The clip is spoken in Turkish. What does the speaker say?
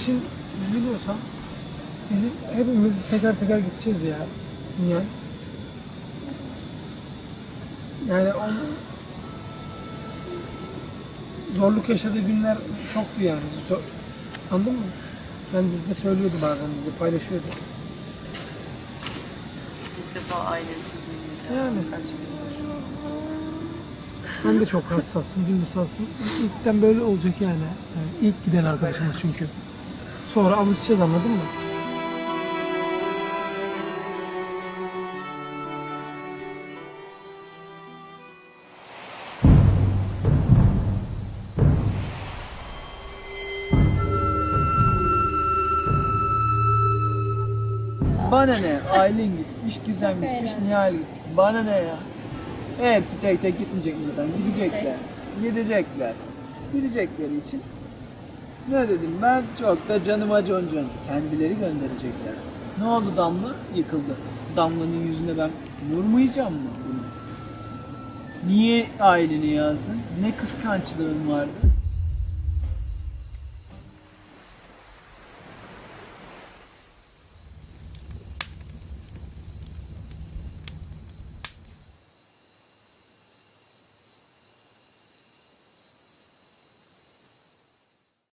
için üzülüyorsan bizim hepimiz teker teker gideceğiz ya. Niye? Yani on, zorluk yaşadığı günler çoktu yani. Zor- Anladın mı? Kendisi de söylüyordu bazen bize, paylaşıyordu. İlk defa ailesiz. Yani. Sen de çok hassassın, duygusalsın. İlkten böyle olacak yani. yani ilk giden arkadaşımız çünkü. Sonra alışacağız anladın mı? Bana ne? Aylin gitmiş, Gizem gitmiş, Nihal gitmiş. Bana ne ya? Hepsi tek tek gitmeyecek mi zaten? Gidecekler. Gidecekler. Gidecekleri için ne dedim ben çok da canıma concon. Kendileri gönderecekler. Ne oldu Damla? Yıkıldı. Damla'nın yüzüne ben vurmayacağım mı bunu? Niye aileni yazdın? Ne kıskançlığın vardı?